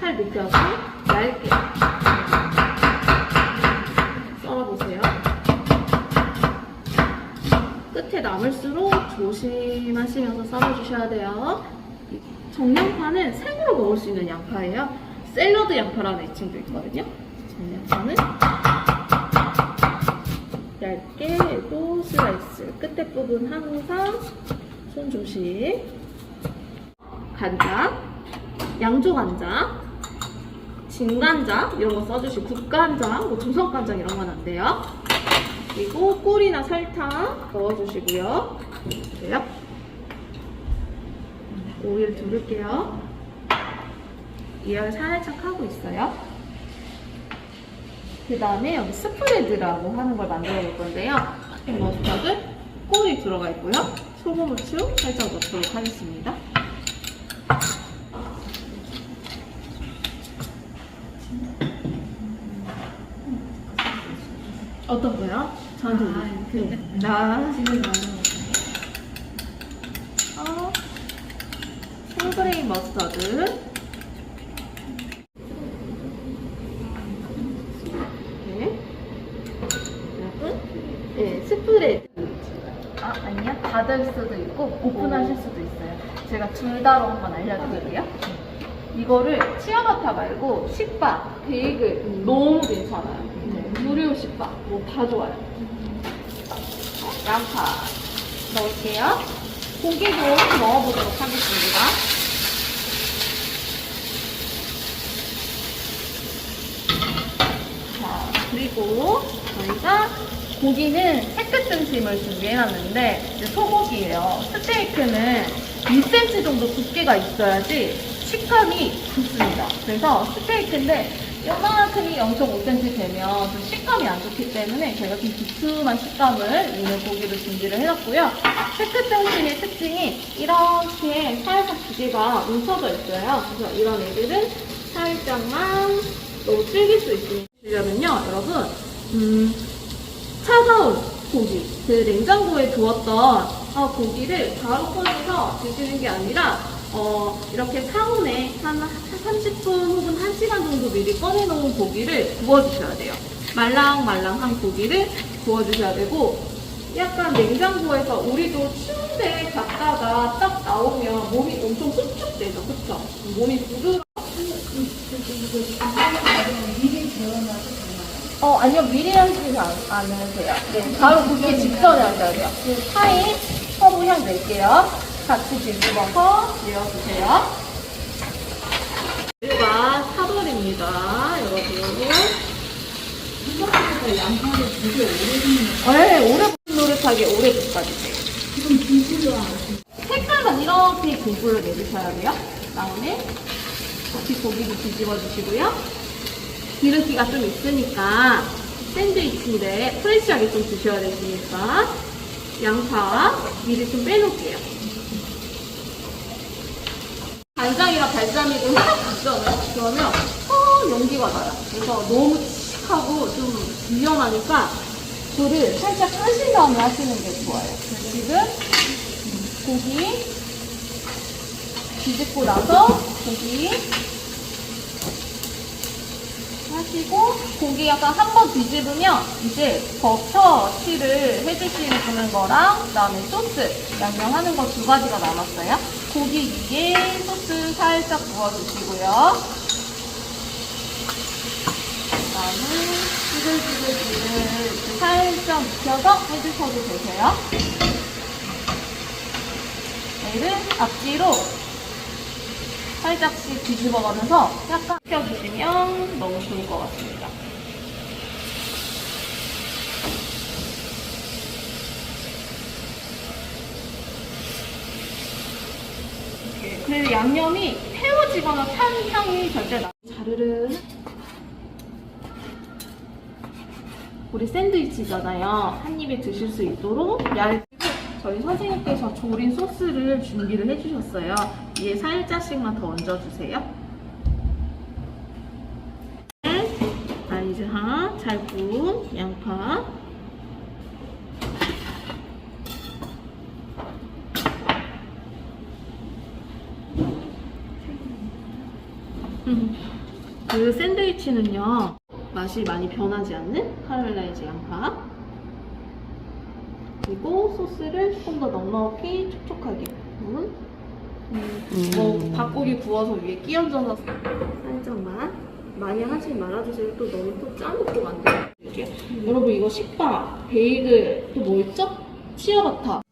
팔 눕혀서 얇게 썰어보세요. 끝에 남을수록 조심하시면서 썰어주셔야 돼요. 정양파는 생으로 먹을 수 있는 양파예요. 샐러드 양파라는 애칭도 있거든요. 정양파는 얇게 또 슬라이스. 끝에 부분 항상 손 조심. 간장, 양조 간장, 진간장 이런 거 써주시고 국간장, 뭐 조선간장 이런 건 안 돼요. 그리고 꿀이나 설탕 넣어주시고요. 그래요? 오일 두를게요. 이열 살짝 하고 있어요. 그 다음에 여기 스프레드라고 하는 걸 만들어 볼 건데요. 머스타드, 꿀이 들어가 있고요. 소금, 후추 살짝 넣도록 하겠습니다. 어떤 거요? 저한테 아, 아, 근데 나 지금 나는 어, 머스타드 네. 네, 스프레드 아 아니요 닫을 수도 있고 오픈하실 수도 있어요. 제가 둘 다로 한번 알려드릴게요. 이거를 치아바타 말고 식빵, 베이글 너무 괜찮아요. 네, 무료 식빵 뭐다 좋아요. 양파 넣을게요. 고기도 넣어보도록 하겠습니다. 자, 그리고 저희가 고기는 새끝 등심을 준비해놨는데 이제 소고기예요. 스테이크는 1cm 정도 두께가 있어야지 식감이 좋습니다. 그래서 스테이크인데 요만큼이 0.5cm 되면 좀 식감이 안 좋기 때문에 저희가 좀 두툼한 식감을 있는 고기를 준비를 해놨고요. 새끝 등심의 특징이 이렇게 살짝 두 개가 뭉쳐져 있어요. 그래서 이런 애들은 살짝만 너무 질길 수 있으려면요, 여러분, 음, 차가운 고기, 그 냉장고에 두었던 어, 고기를 바로 꺼내서 드시는 게 아니라 어, 이렇게 상온에 한 30분 혹은 1시간 정도 미리 꺼내놓은 고기를 구워주셔야 돼요. 말랑말랑한 고기를 구워주셔야 되고 약간 냉장고에서 우리도 추운데 갔다가 딱 나오면 몸이 엄청 흡축되죠, 그쵸? 몸이 부드러 어, 아니요. 미리 하시지 않- 않으세요. 네, 바로 굽기 직전에 하셔야 돼요. 그 파인 허브 향 낼게요. 같이 뒤집어서 내어주세요. 여기가 사돌입니다. 여러분. 양파를 되게 오래 네, 오래 노릇하게 오래 볶아주세요. 지금 비주가 색깔만 이렇게 고구려 내주셔야 돼요. 그다음에 같이 고기도 뒤집어 주시고요. 기름기가 좀 있으니까 샌드위치인데 프레시하게 좀 드셔야 되니까 양파 미리 좀 빼놓을게요. 간장이랑 발사믹을 확 넣잖아요. 그러면 어 연기가 나요. 그래서 너무 칙하고 좀 위험하니까 불을 살짝 끄신 다음에 하시는 게 좋아요. 지금 고기 뒤집고 나서 고기 하시고 고기 약간 한 번 뒤집으면 이제 버터 칠을 해주시는 거랑 그다음에 소스 양념하는 거 두 가지가 남았어요. 고기 위에 소스 살짝 부어주시고요. 그다음에 지글지글지글 살짝 묵혀서 해주셔도 되세요. 얘를 앞뒤로 살짝씩 뒤집어가면서 약간 펴주시면 너무 좋을 것 같습니다. 그래서 양념이 태워지거나 탄 향이 절대 나. 자르르. 우리 샌드위치잖아요. 한 입에 드실 수 있도록 얇게 저희 선생님께서 조린 소스를 준비를 해주셨어요. 위에 살짝씩만 더 얹어주세요. 아이즈하 잘 구운 양파 음. 그 샌드위치는요 맛이 많이 변하지 않는 카라멜라이즈 양파 그리고 소스를 조금 더 넉넉히 촉촉하게. 부은 뭐 닭고기 구워서 위에 끼얹어서 살짝만. 많이 하지 말아주세요. 또 너무 또 짜놓고 만들어요. 여러분 이거 식빵 베이글 또 뭐 있죠? 치아바타